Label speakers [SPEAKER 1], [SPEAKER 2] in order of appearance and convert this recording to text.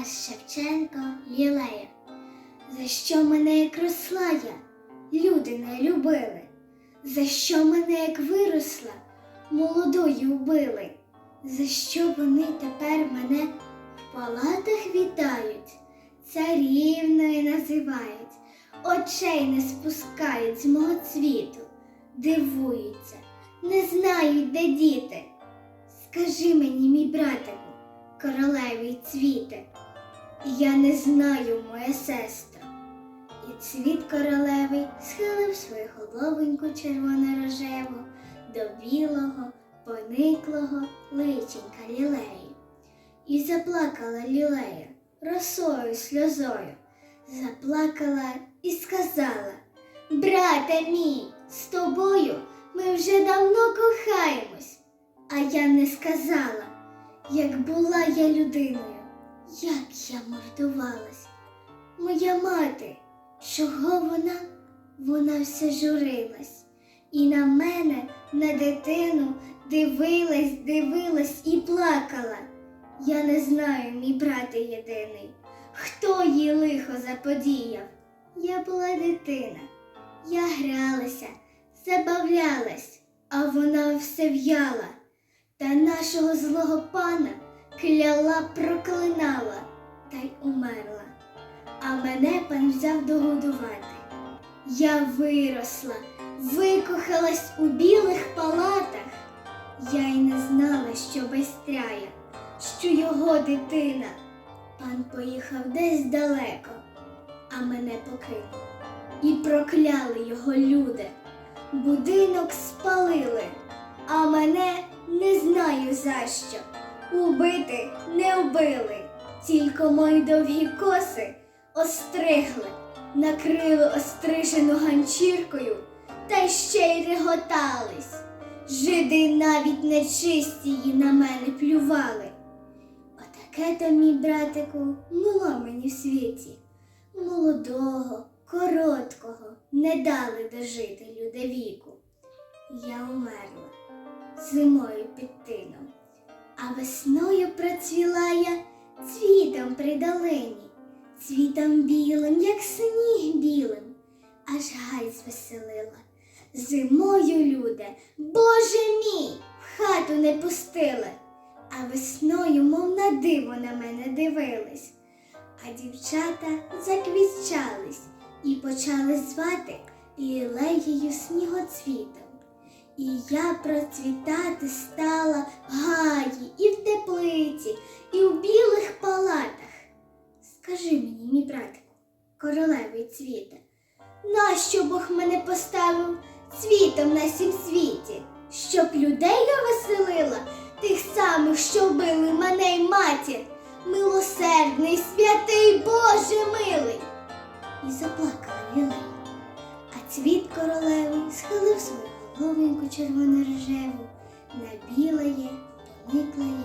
[SPEAKER 1] Тарас Шевченко Лілея. За що мене як росла я, люди не любили, за що мене як виросла, молодою вбили, за що вони тепер мене в палатах вітають, царівною називають, очей не спускають з мого цвіту, дивуються, не знають, де діти. Скажи мені, мій братику, королеві цвіте, я не знаю, моя сестра. І цвіт королевий схилив свою головоньку червоно-рожеву до білого, пониклого личенька лілеї. І заплакала лілея росою сльозою, заплакала і сказала: Брате мій, з тобою ми вже давно кохаємось. А я не сказала, як була я людиною, як я мордувалась. Моя мати, чого вона? Вона все журилась. І на мене, на дитину, дивилась, дивилась і плакала. Я не знаю, мій брате єдиний, хто їй лихо заподіяв. Я була дитина, я гралася, забавлялась, а вона все в'яла. Та нашого злого пана кляла, проклинала та й умерла. А мене пан взяв догодувати. Я виросла, викохалась у білих палатах. Я й не знала, що безстряє, що його дитина. Пан поїхав десь далеко, а мене покинув. І прокляли його люди. Будинок спалили, а мене не знаю за що. Убити не вбили, тільки мої довгі коси остригли, накрили острижену ганчіркою та ще й реготались. Жиди навіть нечисті її на мене плювали. Отаке то, мій братику, було мені в світі. Молодого, короткого не дали дожити люди віку. Я умерла зимою під тином, а весною процвіла я цвітом при долині, цвітом білим, як сніг білим, аж гай звеселила. Зимою, люди, Боже мій, в хату не пустили, а весною, мов на диво на мене дивились. А дівчата заквіщались і почали звати лілеєю снігоцвітом. І я процвітати стала в гаї і в теплиці, і в білих палатах. Скажи мені, мій братику, королевий цвіте, нащо Бог мене поставив цвітом на сім світі, щоб людей я веселила, тих самих, що вбили мене й матір, милосердний, святий Боже милий. І заплакала лілея. А цвіт королевий схилив свою головеньку червоно-рожеву на білає, пониклає